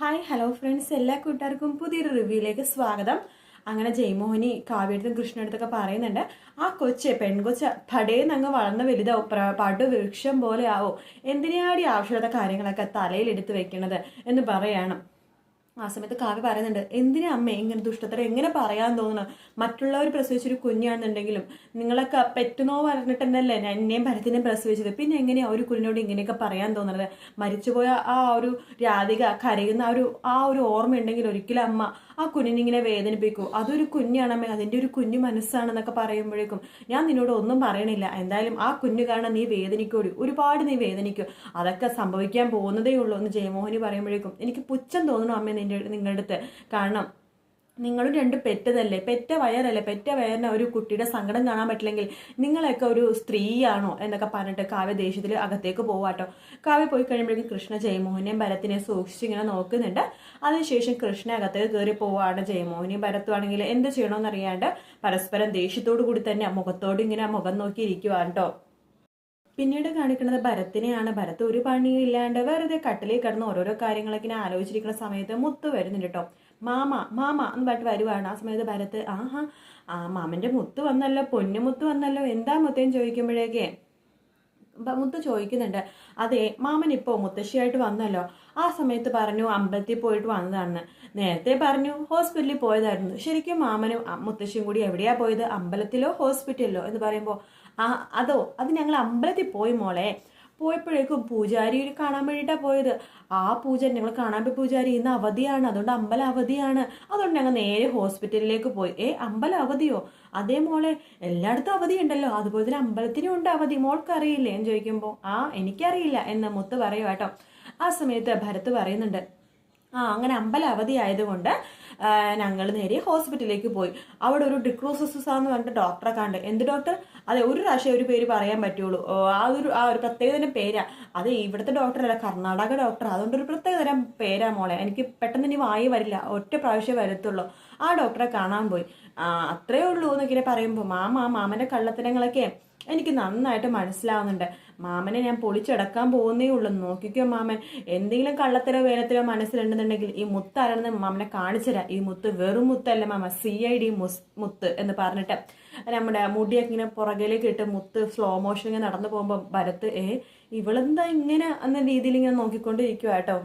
Hi hello friends എല്ലാ കൂട്ടുകാർക്കും പുതിയൊരു റിവ്യൂയിലേക്ക് സ്വാഗതം. അങ്ങനെ ജയ്മോഹിനി കാവ്യടുത്തും കൃഷ്ണടുത്തൊക്കെ പറയുന്നുണ്ട് ആ കൊച്ച് പെൺകൊച്ച പടേന്ന് അങ്ങ് വളർന്ന വലുതാവും. പ്ര- പടുവൃക്ഷം പോലെ ആവോ. എന്തിനാടി ആവശ്യമുള്ള കാര്യങ്ങളൊക്കെ തലയിൽ എടുത്ത് വെക്കണത്? എന്ന് പറയാണ്. ആ സമയത്ത് കാവ്യ പറയുന്നുണ്ട് എന്തിനാ അമ്മ ഇങ്ങനെ ദുഷ്ടത്തരം? എങ്ങനെ പറയാൻ തോന്നുന്നു? മറ്റുള്ളവർ പ്രസവിച്ചൊരു കുഞ്ഞാണെന്നുണ്ടെങ്കിലും നിങ്ങളൊക്കെ പെറ്റുന്നോ പറഞ്ഞിട്ട് തന്നെയല്ലേ എന്നെയും ഭരത്തിനെയും പ്രസവിച്ചത്? പിന്നെ എങ്ങനെയാ ഒരു കുഞ്ഞിനോട് ഇങ്ങനെയൊക്കെ പറയാൻ തോന്നുന്നത് മരിച്ചുപോയ ആ ഒരു രാധിക കരയുന്ന ആ ഒരു ആ ഒരു ഓർമ്മ ഉണ്ടെങ്കിൽ ഒരിക്കലും അമ്മ ആ കുഞ്ഞിനിങ്ങനെ വേദനിപ്പിക്കൂ. അതൊരു കുഞ്ഞാണമ്മേ അതിന്റെ ഒരു കുഞ്ഞു മനസ്സാണെന്നൊക്കെ പറയുമ്പോഴേക്കും ഞാൻ നിന്നോട് ഒന്നും പറയണില്ല. എന്തായാലും ആ കുഞ്ഞു കാരണം നീ വേദനിക്കോടി. ഒരുപാട് നീ വേദനിക്കൂ. അതൊക്കെ സംഭവിക്കാൻ പോകുന്നതേ ഉള്ളൂ. എന്ന് ജയമോഹനി പറയുമ്പോഴേക്കും എനിക്ക് പുച്ഛം തോന്നുന്നു അമ്മ നിന്റെ നിങ്ങളുടെ അടുത്ത്. കാരണം നിങ്ങളും രണ്ട് പെറ്റതല്ലേ? പെറ്റ വയറല്ലേ? പെറ്റ വയറിന് ഒരു കുട്ടിയുടെ സങ്കടം കാണാൻ പറ്റില്ലെങ്കിൽ നിങ്ങളൊക്കെ ഒരു സ്ത്രീയാണോ എന്നൊക്കെ പറഞ്ഞിട്ട് കാവ്യ ദേഷ്യത്തിൽ അകത്തേക്ക് പോവാട്ടോ. കാവ്യ പോയി കഴിയുമ്പോഴേക്കും കൃഷ്ണ ജയമോഹനെയും ഭരത്തിനെയും സൂക്ഷിച്ച് ഇങ്ങനെ നോക്കുന്നുണ്ട്. അതിനുശേഷം കൃഷ്ണ അകത്തേക്ക് കയറി പോവാണ് ജയമോഹനെയും ഭരത്തുവാണെങ്കിൽ എന്ത് ചെയ്യണമെന്നറിയാണ്ട് പരസ്പരം ദേഷ്യത്തോടു കൂടി തന്നെ മുഖത്തോട് ഇങ്ങനെ മുഖം നോക്കി കേട്ടോ പിന്നീട് കാണിക്കുന്നത് ഭരത്തിനെയാണ്. ഭരത്ത് ഒരു പണിയും ഇല്ലാണ്ട് വെറുതെ കട്ടിലേക്ക് കിടന്ന് ഓരോരോ കാര്യങ്ങളൊക്കെ ഇങ്ങനെ ആലോചിച്ചിരിക്കുന്ന സമയത്ത് മുത്ത് വരുന്നുണ്ട് കേട്ടോ മാമ മാമ എന്ന് പറഞ്ഞിട്ട് വരുവാണ്. ആ സമയത്ത് ഭരത്ത് ആഹാ ആ മാമന്റെ മുത്ത് വന്നല്ലോ പൊന്നു മുത്ത് വന്നല്ലോ. എന്താ മുത്തേന്ന് ചോദിക്കുമ്പോഴേക്കേ മുത്ത് ചോദിക്കുന്നുണ്ട്. അതെ മാമൻ ഇപ്പോൾ മുത്തശ്ശിയായിട്ട് വന്നല്ലോ. ആ സമയത്ത് പറഞ്ഞു അമ്പലത്തിൽ പോയിട്ട് വന്നതാണ്. നേരത്തെ പറഞ്ഞു ഹോസ്പിറ്റലിൽ പോയതായിരുന്നു. ശരിക്കും മാമനും മുത്തശ്ശിയും കൂടി എവിടെയാ പോയത്? അമ്പലത്തിലോ ഹോസ്പിറ്റലിലോ? എന്ന് പറയുമ്പോൾ ആ അതോ അത് ഞങ്ങൾ അമ്പലത്തിൽ പോയി മോളെ. പോയപ്പോഴേക്കും പൂജാരി കാണാൻ വേണ്ടിയിട്ടാണ് പോയത്. ആ പൂജ ഞങ്ങൾ കാണാൻ പോയി പൂജാരി ഇന്ന് അവധിയാണ്. അതുകൊണ്ട് അമ്പല അവധിയാണ്. അതുകൊണ്ട് ഞങ്ങൾ നേരെ ഹോസ്പിറ്റലിലേക്ക് പോയി. ഏ അമ്പല അവധിയോ? അതേ മോളെ എല്ലായിടത്തും അവധി ഉണ്ടല്ലോ അതുപോലെ തന്നെ അമ്പലത്തിനും ഉണ്ട് അവധി. മോൾക്ക് അറിയില്ലേ എന്ന് ചോദിക്കുമ്പോൾ ആ എനിക്കറിയില്ല എന്ന് മുത്ത് പറയുക കേട്ടോ. ആ സമയത്ത് ഭരത് പറയുന്നുണ്ട് ആ അങ്ങനെ അമ്പല അവധി ആയതുകൊണ്ട് ഞങ്ങൾ നേരെ ഹോസ്പിറ്റലിലേക്ക് പോയി. അവിടെ ഒരു ഡിക്രോസിസ് എന്ന് പറഞ്ഞിട്ട് ഡോക്ടറെ കണ്ട്. എന്ത് ഡോക്ടർ? അതെ ഒരു പ്രാവശ്യം ഒരു പേര് പറയാൻ പറ്റുള്ളൂ. ആ ഒരു ആ ഒരു പ്രത്യേക തരം പേരാ. അത് ഇവിടുത്തെ ഡോക്ടറല്ല കർണാടക ഡോക്ടർ അതുകൊണ്ട് ഒരു പ്രത്യേക തരം പേരാ മോളെ. എനിക്ക് പെട്ടെന്ന് ഇനി വായി വരില്ല. ഒറ്റ പ്രാവശ്യം വരത്തുള്ളൂ. ആ ഡോക്ടറെ കാണാൻ പോയി. അത്രേ ഉള്ളൂ എന്നൊക്കെ പറയുമ്പോൾ മാമ മാമന്റെ കള്ളത്തരങ്ങളൊക്കെ എനിക്ക് നന്നായിട്ട് മനസ്സിലാവുന്നുണ്ട്. മാമനെ ഞാൻ പൊളിച്ചടക്കാൻ പോകുന്നേ ഉള്ളൂ. നോക്കിക്കോ മാമൻ. എന്തെങ്കിലും കള്ളത്തരോ വേലത്തരോ മനസ്സിലുണ്ടെന്നുണ്ടെങ്കിൽ ഈ മുത്ത് ആരാണെന്ന് മാമനെ കാണിച്ചുതരാം. ഈ മുത്ത് വെറും മുത്തല്ല മാമ. സി ഐ ഡി മുത്ത് എന്ന് പറഞ്ഞിട്ട്. നമ്മുടെ മുടിയൊക്കെ ഇങ്ങനെ പുറകിലേക്ക് ഇട്ട് മുത്ത് സ്ലോ മോഷൻ ഇങ്ങനെ നടന്നു പോകുമ്പോൾ ഭരത്ത് ഏ ഇവളെന്താ ഇങ്ങനെ എന്ന രീതിയിൽ ഇങ്ങനെ നോക്കിക്കൊണ്ടിരിക്കുക കേട്ടോ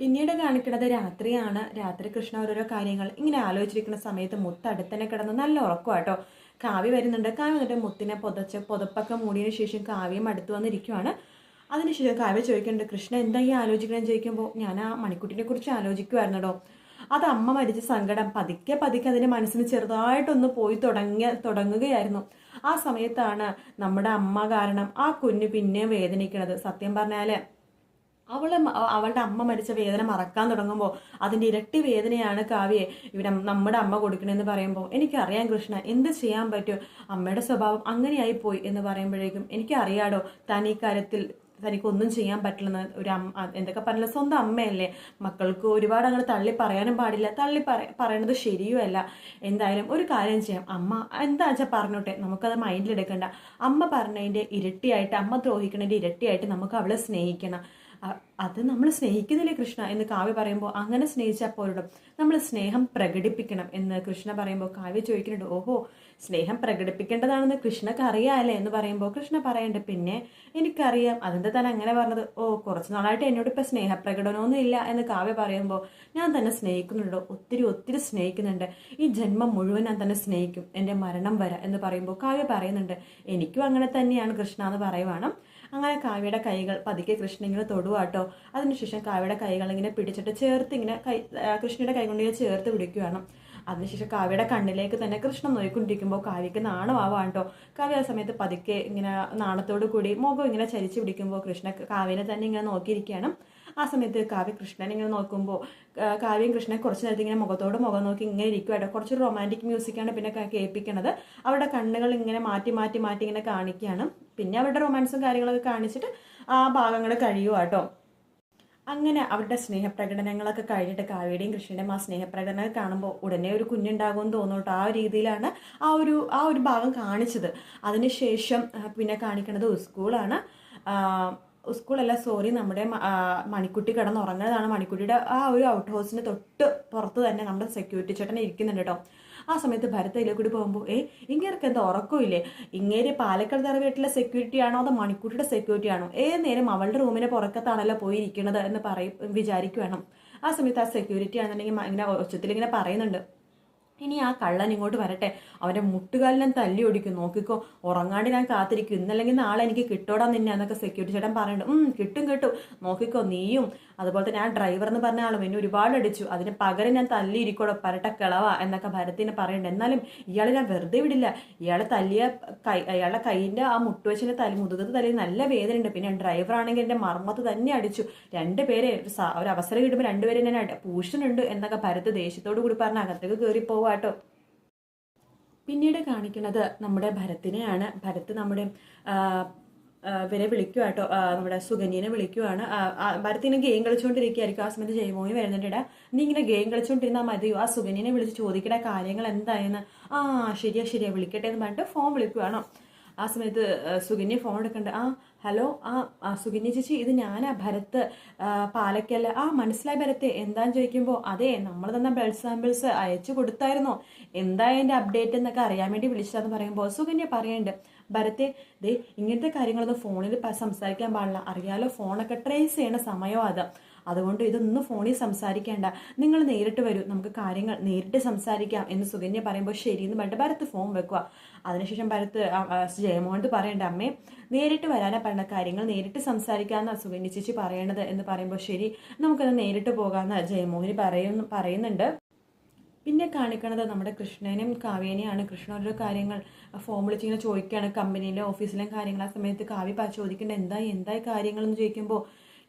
പിന്നീട് കാണിക്കുന്നത് രാത്രിയാണ്. രാത്രി കൃഷ്ണ ഓരോരോ കാര്യങ്ങൾ ഇങ്ങനെ ആലോചിച്ചിരിക്കുന്ന സമയത്ത് മുത്ത് അടുത്തന്നെ കിടന്ന് നല്ല ഉറക്കം കേട്ടോ കാവ്യ വരുന്നുണ്ട്. കാവ്യ വന്നിട്ട് മുത്തിനെ പുതച്ച് പുതപ്പൊക്കെ മൂടിയതിന് ശേഷം കാവ്യം അടുത്ത് വന്നിരിക്കുവാണ്. അതിനുശേഷം കാവ്യ ചോദിക്കുന്നുണ്ട് കൃഷ്ണ എന്താ ഈ ആലോചിക്കണമെന്ന് ചോദിക്കുമ്പോൾ ഞാൻ ആ മണിക്കുട്ടിനെ കുറിച്ച് ആലോചിക്കുമായിരുന്നടോ അത് അമ്മ മരിച്ച സങ്കടം പതുക്കെ പതുക്കെ അതിന് മനസ്സിന് ചെറുതായിട്ടൊന്ന് പോയി തുടങ്ങിയ തുടങ്ങുകയായിരുന്നു. ആ സമയത്താണ് നമ്മുടെ അമ്മ കാരണം ആ കുഞ്ഞ് പിന്നെയും വേദനിക്കണത് സത്യം പറഞ്ഞാൽ അവൾ അവളുടെ അമ്മ മരിച്ച വേദന മറക്കാൻ തുടങ്ങുമ്പോൾ അതിന്റെ ഇരട്ടി വേദനയാണ് കാവ്യെ ഇവിടെ നമ്മുടെ അമ്മ കൊടുക്കണമെന്ന് പറയുമ്പോൾ എനിക്കറിയാം കൃഷ്ണ എന്ത് ചെയ്യാൻ പറ്റും? അമ്മയുടെ സ്വഭാവം അങ്ങനെയായി പോയി എന്ന് പറയുമ്പോഴേക്കും എനിക്കറിയാടോ താൻ ഈ കാര്യത്തിൽ തനിക്കൊന്നും ചെയ്യാൻ പറ്റില്ലെന്ന് ഒരു അമ്മ എന്തൊക്കെ പറഞ്ഞാലും സ്വന്തം അമ്മയല്ലേ? മക്കൾക്ക് ഒരുപാട് അങ്ങനെ തള്ളി പറയാനും പാടില്ല. തള്ളി പറ പറയണത് ശരിയുമല്ല. എന്തായാലും ഒരു കാര്യം ചെയ്യാം. അമ്മ എന്താ വെച്ചാൽ പറഞ്ഞോട്ടെ? നമുക്കത് മൈൻഡിൽ എടുക്കണ്ട. അമ്മ പറഞ്ഞതിന്റെ ഇരട്ടിയായിട്ട് അമ്മ ദ്രോഹിക്കണതിന്റെ ഇരട്ടിയായിട്ട് നമുക്ക് അവളെ സ്നേഹിക്കണം. അത് നമ്മൾ സ്നേഹിക്കുന്നില്ലേ കൃഷ്ണ എന്ന് കാവ്യ പറയുമ്പോൾ അങ്ങനെ സ്നേഹിച്ചാൽ പോലും നമ്മൾ സ്നേഹം പ്രകടിപ്പിക്കണം എന്ന് കൃഷ്ണ പറയുമ്പോൾ കാവ്യ ചോദിക്കുന്നുണ്ട് ഓഹോ സ്നേഹം പ്രകടിപ്പിക്കേണ്ടതാണെന്ന് കൃഷ്ണക്ക് അറിയാമല്ലേ എന്ന് പറയുമ്പോൾ കൃഷ്ണ പറയണ്ട് പിന്നെ എനിക്കറിയാം അതിന്റെ തന്നെ അങ്ങനെ പറഞ്ഞത്? ഓ കുറച്ച് നാളായിട്ട് എന്നോട് ഇപ്പം സ്നേഹപ്രകടനമൊന്നും ഇല്ല എന്ന് കാവ്യ പറയുമ്പോൾ ഞാൻ തന്നെ സ്നേഹിക്കുന്നുണ്ട്? ഒത്തിരി ഒത്തിരി സ്നേഹിക്കുന്നുണ്ട്. ഈ ജന്മം മുഴുവൻ ഞാൻ തന്നെ സ്നേഹിക്കും എന്റെ മരണം വരെ എന്ന് പറയുമ്പോൾ കാവ്യ പറയുന്നുണ്ട് എനിക്കും അങ്ങനെ തന്നെയാണ് കൃഷ്ണ എന്ന് പറയുവാണ്. അങ്ങനെ കാവ്യയുടെ കൈകൾ പതുക്കെ കൃഷ്ണ ഇങ്ങനെ തൊടുവാട്ടോ. അതിനുശേഷം കാവ്യയുടെ കൈകൾ ഇങ്ങനെ പിടിച്ചിട്ട് ചേർത്ത് ഇങ്ങനെ കൈ കൃഷ്ണയുടെ കൈ കൊണ്ട് ഇങ്ങനെ ചേർത്ത് പിടിക്കുകയാണ്. അതിനുശേഷം കാവ്യയുടെ കണ്ണിലേക്ക് തന്നെ കൃഷ്ണൻ നോയിക്കൊണ്ടിരിക്കുമ്പോൾ കാവ്യക്ക് നാണമാവാണ് കേട്ടോ കാവ്യ ആ സമയത്ത് പതുക്കെ ഇങ്ങനെ നാണത്തോടു കൂടി മുഖം ഇങ്ങനെ ചരിച്ചു പിടിക്കുമ്പോൾ കൃഷ്ണ കാവ്യനെ തന്നെ ഇങ്ങനെ നോക്കിയിരിക്കുകയാണ്. ആ സമയത്ത് കാവ്യ കൃഷ്ണനെ ഇങ്ങനെ നോക്കുമ്പോൾ കാവ്യം കൃഷ്ണനെ കുറച്ച് നേരത്തെ ഇങ്ങനെ മുഖത്തോട് മുഖം നോക്കി ഇങ്ങനെ ഇരിക്കുവാട്ടോ. കുറച്ചൊരു റൊമാന്റിക് മ്യൂസിക്കാണ് പിന്നെ കേൾപ്പിക്കണത്. അവരുടെ കണ്ണുകൾ ഇങ്ങനെ മാറ്റി മാറ്റി മാറ്റി ഇങ്ങനെ കാണിക്കുകയാണ്. പിന്നെ അവരുടെ റൊമാൻസും കാര്യങ്ങളൊക്കെ കാണിച്ചിട്ട് ആ ഭാഗങ്ങൾ കഴിയുക കേട്ടോ അങ്ങനെ അവരുടെ സ്നേഹപ്രകടനങ്ങളൊക്കെ കഴിഞ്ഞിട്ട് കാവ്യയുടെയും കൃഷ്ണന്റെയും ആ സ്നേഹപ്രകടനങ്ങൾ കാണുമ്പോൾ ഉടനെ ഒരു കുഞ്ഞുണ്ടാകുമെന്ന് തോന്നുന്നു കേട്ടോ ആ രീതിയിലാണ് ആ ഒരു ആ ഒരു ഭാഗം കാണിച്ചത്. അതിനുശേഷം പിന്നെ കാണിക്കുന്നത് സ്കൂളാണ്. സ്കൂളല്ല സോറി നമ്മുടെ മണിക്കുട്ടി കിടന്നുറങ്ങുന്നതാണ്. മണിക്കുട്ടിയുടെ ആ ഒരു ഔട്ട് ഹൗസിന് തൊട്ട് പുറത്ത് തന്നെ നമ്മുടെ സെക്യൂരിറ്റി ചേട്ടൻ ഇരിക്കുന്നുണ്ട് കേട്ടോ ആ സമയത്ത് ഭരത് അതിലെ കൂടി പോകുമ്പോൾ ഏ ഇങ്ങേർക്ക് എന്താ ഉറക്കമില്ലേ? ഇങ്ങേര് പാലക്കാട് തറ വീട്ടിലെ സെക്യൂരിറ്റി ആണോ അതോ മണിക്കൂട്ടിയുടെ സെക്യൂരിറ്റി ആണോ? ഏത് നേരം അവളുടെ റൂമിനെ പുറക്കത്താണല്ലോ പോയിരിക്കുന്നത് എന്ന് പറയും വിചാരിക്കുവാണ്. ആ സമയത്ത് ആ സെക്യൂരിറ്റി ആണെന്നുണ്ടെങ്കിൽ ഇങ്ങനെ ഉച്ചത്തിൽ ഇങ്ങനെ പറയുന്നുണ്ട്. ഇനി ആ കള്ളൻ ഇങ്ങോട്ട് വരട്ടെ. അവന്റെ മുട്ടുകാലിനെ തല്ലി ഒടിക്കും നോക്കിക്കോ ഉറങ്ങാണ്ട് ഞാൻ കാത്തിരിക്കും. ഇന്നല്ലെങ്കിൽ നാളെ എനിക്ക് കിട്ടോടാ നിന്നെ എന്നൊക്കെ സെക്യൂരിറ്റി ചേട്ടൻ പറയുന്നുണ്ട്. കിട്ടും കിട്ടും. നോക്കിക്കോ നീയും അതുപോലെ തന്നെ ആ ഡ്രൈവർ എന്ന് പറഞ്ഞ ആളും എന്നെ ഒരുപാട് അടിച്ചു. അതിന് പകരം ഞാൻ തല്ലിയിരിക്കോടോ പരട്ട കിളവ എന്നൊക്കെ ഭരത്തിന് പറയുന്നുണ്ട്. എന്നാലും ഇയാളെ ഞാൻ വെറുതെ വിടില്ല. ഇയാളെ തല്ലിയ കൈ അയാളുടെ കൈയിന്റെ ആ മുട്ടുവച്ചിന്റെ തലി മുതുകത്ത് തലയിൽ നല്ല വേദനയുണ്ട് പിന്നെ ഡ്രൈവർ ആണെങ്കിൽ എന്റെ മർമ്മത്ത് തന്നെ അടിച്ചു. രണ്ട് പേരെ ഒരു അവസരം കിട്ടുമ്പോൾ രണ്ടുപേരെ അടി- പൂഷണുണ്ട് എന്നൊക്കെ ഭരത് ദേഷ്യത്തോടു കൂടി പറഞ്ഞ അകത്തേക്ക് കയറി പോവാട്ടോ പിന്നീട് കാണിക്കുന്നത് നമ്മുടെ ഭരത്തിനെയാണ്. ഭരത് നമ്മുടെ ഇവരെ വിളിക്കുക കേട്ടോ നമ്മുടെ സുഗന്യനെ വിളിക്കുവാണ്. ഭരത്തിനെ ഗെയിം കളിച്ചുകൊണ്ടിരിക്കുകയായിരിക്കും ആ സമയത്ത് ജയമോഹൻ വരുന്നുണ്ട്. നീ ഇങ്ങനെ ഗെയിം കളിച്ചുകൊണ്ടിരുന്നാൽ മതിയോ ആ സുഗന്യനെ വിളിച്ച് ചോദിക്കട കാര്യങ്ങൾ എന്തായെന്ന്? ആ ശരിയാ ശരിയാ വിളിക്കട്ടെ എന്ന് പറഞ്ഞിട്ട് ഫോൺ വിളിക്കുവാണോ ആ സമയത്ത് സുകന്യ ഫോൺ എടുക്കണ്ട. ആ ഹലോ ആ ആ, ചേച്ചി ഇത് ഞാനാ ഭരത്ത് പാലക്കല്ല. ആ മനസ്സിലായി ഭരത്തെ എന്താന്ന് ചോദിക്കുമ്പോൾ അതെ നമ്മൾ തന്ന ബ്ലഡ് സാമ്പിൾസ് അയച്ചു കൊടുത്തായിരുന്നോ. എന്താ എന്റെ അപ്ഡേറ്റ് എന്നൊക്കെ അറിയാൻ വേണ്ടി വിളിച്ചതെന്ന് പറയുമ്പോൾ സുകന്യ പറയുന്നുണ്ട് ഭരത്തെ ദേ ഇങ്ങനത്തെ കാര്യങ്ങളൊന്നും ഫോണിൽ സംസാരിക്കാൻ പാടില്ല. അറിയാലോ ഫോണൊക്കെ ട്രേസ് ചെയ്യണ സമയം അത്. അതുകൊണ്ട് ഇതൊന്നും ഫോണിൽ സംസാരിക്കേണ്ട. നിങ്ങൾ നേരിട്ട് വരൂ. നമുക്ക് കാര്യങ്ങൾ നേരിട്ട് സംസാരിക്കാം. എന്ന് സുകന്യ പറയുമ്പോൾ ശരി എന്ന് പറഞ്ഞിട്ട് ഭരത്ത് ഫോൺ വെക്കുക അതിനുശേഷം ആ, ജയമോഹൻ പറയണ്ട അമ്മേ നേരിട്ട് വരാനാ പറഞ്ഞ കാര്യങ്ങൾ നേരിട്ട് സംസാരിക്കാമെന്ന് സുകന്യ ചേച്ചി പറയണത് എന്ന് പറയുമ്പോൾ ശരി നമുക്കത് നേരിട്ട് പോകാമെന്ന് ജയമോഹിനി പറയുന്നു പറയുന്നുണ്ട്. പിന്നെ കാണിക്കണത് നമ്മുടെ കൃഷ്ണനും കാവ്യനെയാണ്. കൃഷ്ണ ഓരോ കാര്യങ്ങൾ ഫോം വിളിച്ചിങ്ങനെ ചോദിക്കുകയാണ് കമ്പനിയിലെ ഓഫീസിലെ കാര്യങ്ങൾ ആ സമയത്ത് കാവ്യ ചോദിക്കേണ്ട എന്തായി എന്തായി കാര്യങ്ങൾ എന്ന് ചോദിക്കുമ്പോൾ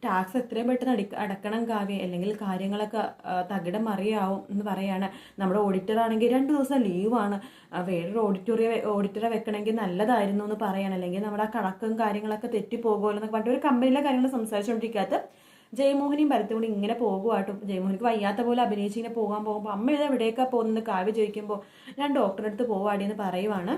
ടാക്സ് എത്രയും പെട്ടെന്ന് അടി അടക്കണം കാവ്യ. അല്ലെങ്കിൽ കാര്യങ്ങളൊക്കെ തകിടം മറിയാവും എന്ന് പറയാണ്. നമ്മുടെ ഓഡിറ്റർ ആണെങ്കിൽ രണ്ട് ദിവസം ലീവാണ് വേറൊരു ഓഡിറ്റോറിയ ഓഡിറ്ററെ വെക്കണമെങ്കിൽ നല്ലതായിരുന്നു എന്ന് പറയാണ്. അല്ലെങ്കിൽ നമ്മുടെ ആ കണക്കും കാര്യങ്ങളൊക്കെ തെറ്റിപ്പോകുമല്ലോ എന്നൊക്കെ പറഞ്ഞിട്ട് ഒരു കമ്പനിയിലെ കാര്യങ്ങൾ സംസാരിച്ചുകൊണ്ടിരിക്കാത്ത ജയമോഹനിയും ഭരത്തും ഇങ്ങനെ പോകുവാട്ടും. ജയമോഹനിക്ക് വയ്യാത്ത പോലെ അഭിനയിച്ച് ഇങ്ങനെ പോകാൻ പോകുമ്പോൾ അമ്മ ഇത് എവിടേക്കാ പോകുന്നത് കാവ്യ ചോദിക്കുമ്പോൾ ഞാൻ ഡോക്ടറെ അടുത്ത് പോവാടി എന്ന് പറയുവാണ്.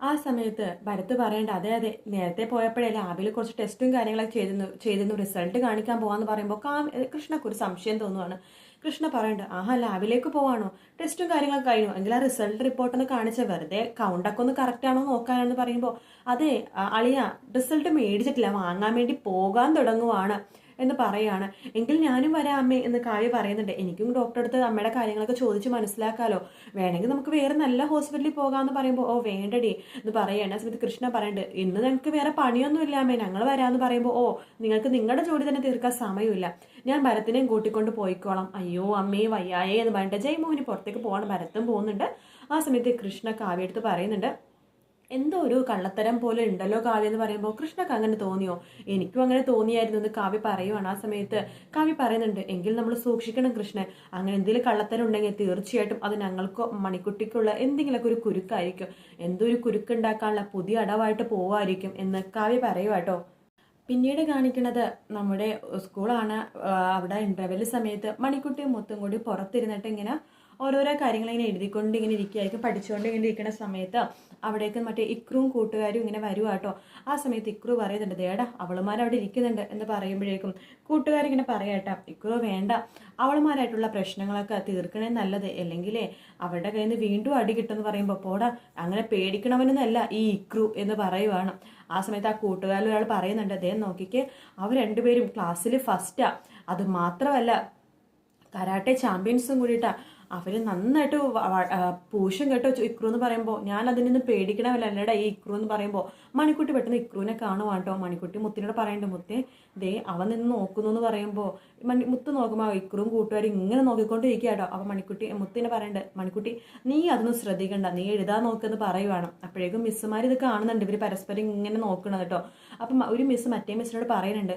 ആ സമയത്ത് ഭരത് പറയേണ്ട അതെ അതെ നേരത്തെ പോയപ്പോഴേ ലാബിൽ കുറച്ച് ടെസ്റ്റും കാര്യങ്ങളൊക്കെ ചെയ്തിരുന്നു ചെയ്തിരുന്നു റിസൾട്ട് കാണിക്കാൻ പോവാന്ന് പറയുമ്പോൾ കാ കൃഷ്ണക്ക് ഒരു സംശയം തോന്നുവാണ്. കൃഷ്ണ പറയണ്ട ആഹാ ലാബിലേക്ക് പോവാണോ? ടെസ്റ്റും കാര്യങ്ങളൊക്കെ കഴിഞ്ഞു. എങ്കിൽ ആ റിസൾട്ട് റിപ്പോർട്ട് ഒന്ന് കാണിച്ച വെറുതെ കൗണ്ടൊക്കെ ഒന്ന് കറക്റ്റ് ആണോ നോക്കാനെന്ന് പറയുമ്പോൾ അതെ അളിയ റിസൾട്ട് മേടിച്ചിട്ടില്ല വാങ്ങാൻ വേണ്ടി പോകാൻ തുടങ്ങുവാണ്. എന്ന് പറയാണ്. എങ്കിൽ ഞാനും വരാം അമ്മേ എന്ന് കാവ്യ പറയുന്നുണ്ട്. എനിക്കും ഡോക്ടറെ അടുത്ത് അമ്മയുടെ കാര്യങ്ങളൊക്കെ ചോദിച്ച് മനസ്സിലാക്കാലോ. വേണമെങ്കിൽ നമുക്ക് വേറെ നല്ല ഹോസ്പിറ്റലിൽ പോകാമെന്ന് പറയുമ്പോൾ ഓ വേണ്ടടി എന്ന് പറയാണ്. സമയത്ത് കൃഷ്ണ പറയുന്നുണ്ട് ഇന്ന് ഞങ്ങൾക്ക് വേറെ പണിയൊന്നും ഇല്ല അമ്മേ. ഞങ്ങൾ വരാമെന്ന് പറയുമ്പോൾ ഓ നിങ്ങൾക്ക് നിങ്ങളുടെ ജോലി തന്നെ തീർക്കാൻ സമയമില്ല. ഞാൻ ഭരത്തിനെയും കൂട്ടിക്കൊണ്ട് പോയിക്കോളാം. അയ്യോ അമ്മേ വയ്യായേ എന്ന് പറഞ്ഞിട്ട് ജയ്മോഹിനി പുറത്തേക്ക് പോകണം ഭരത്തും പോകുന്നുണ്ട്. ആ സമയത്ത് കൃഷ്ണ കാവ്യ എടുത്ത് പറയുന്നുണ്ട് എന്തോ ഒരു കള്ളത്തരം പോലെ ഉണ്ടല്ലോ കാവ്യ എന്ന് പറയുമ്പോൾ കൃഷ്ണക്ക് അങ്ങനെ തോന്നിയോ? എനിക്കും അങ്ങനെ തോന്നിയായിരുന്നു എന്ന് കാവ്യ പറയുവാണ്. ആ സമയത്ത് കാവ്യ പറയുന്നുണ്ട് എങ്കിൽ നമ്മൾ സൂക്ഷിക്കണം കൃഷ്ണൻ. അങ്ങനെ എന്തെങ്കിലും കള്ളത്തരം ഉണ്ടെങ്കിൽ തീർച്ചയായിട്ടും അത് ഞങ്ങൾക്കോ മണിക്കുട്ടിക്കുള്ള എന്തെങ്കിലുമൊക്കെ ഒരു കുരുക്കായിരിക്കും. എന്തോ ഒരു കുരുക്കുണ്ടാക്കാനുള്ള പുതിയ അടവായിട്ട് പോവായിരിക്കും എന്ന് കാവ്യ പറയുവാട്ടോ. പിന്നീട് കാണിക്കുന്നത് നമ്മുടെ സ്കൂളാണ്. അവിടെ ഇന്റർവെൽ സമയത്ത് മണിക്കുട്ടിയും മൊത്തം കൂടി പുറത്തിരുന്നിട്ട് ഇങ്ങനെ ഓരോരോ കാര്യങ്ങൾ ഇങ്ങനെ എഴുതിക്കൊണ്ട് ഇങ്ങനെ ഇരിക്കുകയായിരിക്കും പഠിച്ചുകൊണ്ട് ഇങ്ങനെ ഇരിക്കുന്ന സമയത്ത് അവിടേക്ക് മറ്റേ ഇക്രുവും കൂട്ടുകാരും ഇങ്ങനെ വരുവാ കേട്ടോ ആ സമയത്ത് ഇക്രു പറയുന്നുണ്ട് ദേടാ അവളുമാർ അവിടെ ഇരിക്കുന്നുണ്ട് എന്ന് പറയുമ്പോഴേക്കും കൂട്ടുകാരിങ്ങനെ പറയാട്ടാ ഇക്രു വേണ്ട അവളുമാരായിട്ടുള്ള പ്രശ്നങ്ങളൊക്കെ തീർക്കണേ നല്ലത്. അല്ലെങ്കിലേ അവരുടെ കയ്യിൽ നിന്ന് വീണ്ടും അടി കിട്ടുമെന്ന് പറയുമ്പോൾ പോടാ അങ്ങനെ പേടിക്കണമെന്നല്ല ഈ ഇക്രു എന്ന് പറയുവാണ്. ആ സമയത്ത് ആ കൂട്ടുകാരിൽ ഒരാൾ പറയുന്നുണ്ട് അദ്ദേഹം നോക്കിക്ക് അവർ രണ്ടുപേരും ക്ലാസ്സിൽ ഫസ്റ്റാ. അത് മാത്രമല്ല കരാട്ടെ ചാമ്പ്യൻസും കൂടിയിട്ടാ. അവർ നന്നായിട്ട് പൂശും കേട്ടോ ഇക്രു എന്ന് പറയുമ്പോൾ ഞാൻ അതിൽ നിന്ന് പേടിക്കണമല്ല അല്ലടാ ഈ ഇക്രു എന്ന് പറയുമ്പോൾ മണിക്കുട്ടി പെട്ടെന്ന് ഇക്രുവിനെ കാണുവാണ് കേട്ടോ മണിക്കുട്ടി മുത്തിനോട് പറയണ്ട മുത്തേ ദേ അവൻ നിന്ന് നോക്കുന്നു എന്ന് പറയുമ്പോൾ മണി മുത്ത് നോക്കുമ്പോൾ ഇക്രുവും കൂട്ടുകാരും ഇങ്ങനെ നോക്കിക്കൊണ്ടിരിക്കുക കേട്ടോ അപ്പോൾ മണിക്കുട്ടി മുത്തിനെ പറയണ്ട മണിക്കുട്ടി നീ അതൊന്നും ശ്രദ്ധിക്കണ്ട. നീ എഴുതാൻ നോക്കുമെന്ന് പറയുവാണ്. അപ്പോഴേക്കും മിസ്സുമാർ ഇത് കാണുന്നുണ്ട്. ഇവർ പരസ്പരം ഇങ്ങനെ നോക്കണത് കേട്ടോ അപ്പം ഒരു മിസ്സ് മറ്റേ മിസ്സിനോട് പറയുന്നുണ്ട്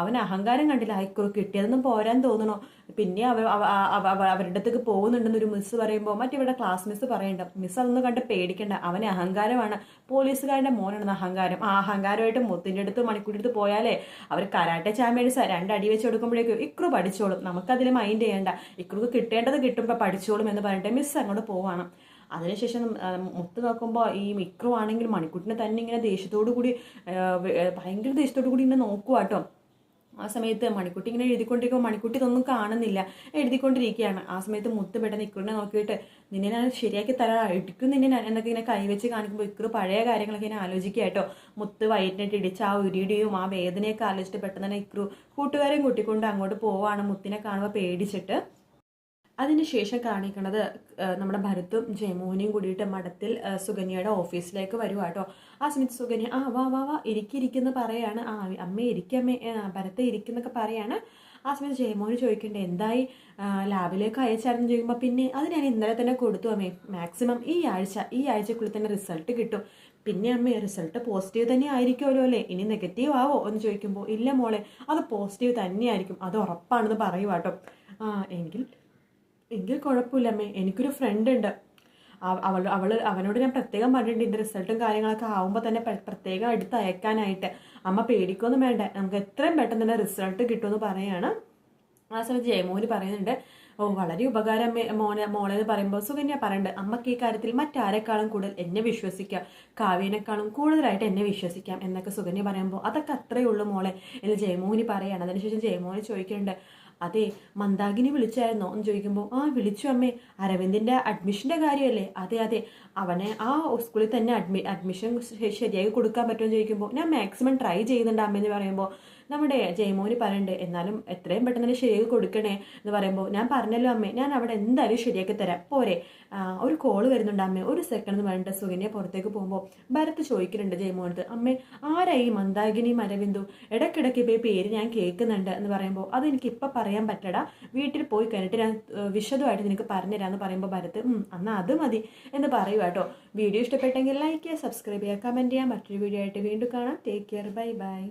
അവൻ അഹങ്കാരം കണ്ടില്ല. ഇക്രു കിട്ടിയതൊന്നും പോരാൻ തോന്നണോ? പിന്നെ അവ അവ- അവ- അവ- അവരുടെ അടുത്തേക്ക് പോകുന്നുണ്ടെന്ന് ഒരു മിസ് പറയുമ്പോൾ മറ്റിവിടെ ക്ലാസ് മിസ് പറയണ്ട. മിസ് അതൊന്നും കണ്ട് പേടിക്കണ്ട. അവന് അഹങ്കാരമാണ്. പോലീസുകാരുടെ മോനാണെന്ന് അഹങ്കാരം. ആ അഹങ്കാരമായിട്ട് മുത്തിന്റെ അടുത്ത് മണിക്കൂട്ടി അടുത്ത് പോയാലേ അവർ കരാട്ടെ ചാമ്പ്യൻസ് രണ്ടടി വെച്ച് കൊടുക്കുമ്പോഴേക്കും ഇക്രു പഠിച്ചോളും. നമുക്കതിൽ മൈൻഡ് ചെയ്യേണ്ട. ഇക്രുക്ക് കിട്ടേണ്ടത് കിട്ടുമ്പോൾ പഠിച്ചോളും എന്ന് പറഞ്ഞിട്ട് മിസ് അങ്ങോട്ട് പോവാണ്. അതിനുശേഷം മുത്ത് നോക്കുമ്പോൾ ഈ മിക്രു ആണെങ്കിൽ മണിക്കുട്ടിനെ തന്നെ ഇങ്ങനെ ദേഷ്യത്തോടു കൂടി ഭയങ്കര ദേഷ്യത്തോടു കൂടി ഇങ്ങനെ നോക്കുക കേട്ടോ ആ സമയത്ത് മണിക്കുട്ടി ഇങ്ങനെ എഴുതിക്കൊണ്ടിരിക്കുമ്പോൾ മണിക്കുട്ടി ഇതൊന്നും കാണുന്നില്ല. എഴുതിക്കൊണ്ടിരിക്കുകയാണ്. ആ സമയത്ത് മുത്ത് പെട്ടെന്ന് ഇക്കുറിനെ നോക്കിയിട്ട് നിന്നെ ഞാൻ ശരിയാക്കി തരാം. ഇടിക്കും നിന്നെ ഞാൻ. എന്നൊക്കെ ഇങ്ങനെ കൈവച്ച് കാണിക്കുമ്പോൾ ഇക്കുറി പഴയ കാര്യങ്ങളൊക്കെ ഇങ്ങനെ ആലോചിക്കുക കേട്ടോ. മുത്ത് വയറ്റിനിട്ട് ഇടിച്ച് ആ ഉരിടിയും ആ വേദനയൊക്കെ ആലോചിച്ചിട്ട് പെട്ടെന്ന് തന്നെ ഇക്കറു കൂട്ടുകാരെയും കൂട്ടിക്കൊണ്ട് അങ്ങോട്ട് പോവാണ്. മുത്തിനെ കാണുമ്പോൾ പേടിച്ചിട്ട് അതിനുശേഷം കാണിക്കണത് ആ, നമ്മുടെ ഭരത്തും ജയമോഹനെയും കൂടിയിട്ട് മഠത്തിൽ സുഗന്യയുടെ ഓഫീസിലേക്ക് വരുവാ കേട്ടോ ആ സമയത്ത് സുകന്യ ആ വാ വാ വാ ഇരിക്കിരിക്കുന്ന പറയാണ്. ആ അമ്മ ഇരിക്കമ്മേ ഭരത്തെ ഇരിക്കുന്നൊക്കെ പറയാണ്. ആ സമയത്ത് ജയമോഹന് ചോദിക്കണ്ടേ എന്തായി? ലാബിലേക്ക് അയച്ചായിരുന്നു? ചോദിക്കുമ്പോൾ പിന്നെ അത് ഞാൻ ഇന്നലെ തന്നെ കൊടുത്തു അമ്മേ. മാക്സിമം ഈ ആഴ്ച ഈ ആഴ്ചക്കുള്ളിൽ തന്നെ റിസൾട്ട് കിട്ടും. പിന്നെ അമ്മേ റിസൾട്ട് പോസിറ്റീവ് തന്നെ ആയിരിക്കുമല്ലോ അല്ലേ? ഇനി നെഗറ്റീവ് ആവോ? എന്ന് ചോദിക്കുമ്പോൾ ഇല്ല മോളെ അത് പോസിറ്റീവ് തന്നെയായിരിക്കും. അത് ഉറപ്പാണെന്ന് പറയുവാട്ടോ. ആ എങ്കിൽ എങ്കിൽ കുഴപ്പമില്ല അമ്മേ. എനിക്കൊരു ഫ്രണ്ട് ഉണ്ട്. അവൾ അവൾ അവനോട് ഞാൻ പ്രത്യേകം പറഞ്ഞിട്ടുണ്ട്. ഇതിന്റെ റിസൾട്ടും കാര്യങ്ങളൊക്കെ ആവുമ്പോൾ തന്നെ പ്ര- പ്രത്യേകം എടുത്ത് അയക്കാനായിട്ട്. അമ്മ പേടിക്കൊന്നും വേണ്ട. നമുക്ക് എത്രയും പെട്ടെന്ന് തന്നെ റിസൾട്ട് കിട്ടുമെന്ന് പറയാണ്. ആ സമയത്ത് ജയമോഹന് പറയുന്നുണ്ട് ഓ വളരെ ഉപകാരം മോനെ മോളെ എന്ന് പറയുമ്പോൾ സുകന്യ പറയുന്നുണ്ട് അമ്മയ്ക്ക് ഈ കാര്യത്തിൽ മറ്റാരെക്കാളും കൂടുതൽ എന്നെ വിശ്വസിക്കാം. കാവ്യനേക്കാളും കൂടുതലായിട്ട് എന്നെ വിശ്വസിക്കാം. എന്നൊക്കെ സുകന്യ പറയുമ്പോൾ അതൊക്കെ അത്രയേ ഉള്ളൂ മോളെ. എന്ന് ജയമോഹിനി പറയാണ്. അതിനുശേഷം ജയമോഹിനി ചോദിക്കുന്നുണ്ട് അതെ മന്ദാകിനി വിളിച്ചായിരുന്നോ? എന്ന് ചോദിക്കുമ്പോൾ ആ വിളിച്ചു അമ്മേ. അരവിന്ദിന്റെ അഡ്മിഷന്റെ കാര്യമല്ലേ? അതെ അതെ. അവനെ ആ സ്കൂളിൽ തന്നെ അഡ്മി അഡ്മിഷൻ ശരിയായി കൊടുക്കാൻ പറ്റുമെന്ന് ചോദിക്കുമ്പോൾ ഞാൻ മാക്സിമം ട്രൈ ചെയ്യുന്നുണ്ട് അമ്മ എന്ന് പറയുമ്പോൾ നമ്മുടെ ജയമോന് പറയുന്നുണ്ട് എന്നാലും എത്രയും പെട്ടെന്ന് ശരിയാക്കി കൊടുക്കണേ എന്ന് പറയുമ്പോൾ ഞാൻ പറഞ്ഞല്ലോ അമ്മേ ഞാൻ അവിടെ എന്തായാലും ശരിയാക്കി തരാം. പോരെ. ഒരു കോൾ വരുന്നുണ്ട് അമ്മേ. ഒരു സെക്കൻഡ് എന്ന് പറഞ്ഞിട്ട് സുകന്യ പുറത്തേക്ക് പോകുമ്പോൾ ഭരത് ചോദിക്കുന്നുണ്ട് ജയമോനത്ത് അമ്മേ ആരായി മന്ദാകിനിയും അരവിന്ദു ഇടയ്ക്കിടയ്ക്ക് ഇപ്പോൾ ഈ പേര് ഞാൻ കേൾക്കുന്നുണ്ട് എന്ന് പറയുമ്പോൾ അതെനിക്ക് ഇപ്പം പറയാൻ പറ്റടാ. വീട്ടിൽ പോയി കഴിഞ്ഞിട്ട് ഞാൻ വിശദമായിട്ട് നിനക്ക് പറഞ്ഞുതരാമെന്ന് പറയുമ്പോൾ ഭരത് എന്നാൽ അത് മതി എന്ന് പറയുക കേട്ടോ. വീഡിയോ ഇഷ്ടപ്പെട്ടെങ്കിൽ ലൈക്ക് ചെയ്യുക സബ്സ്ക്രൈബ് ചെയ്യുക കമന്റ് ചെയ്യുക. മറ്റൊരു വീഡിയോ ആയിട്ട് വീണ്ടും കാണാം. Take care bye bye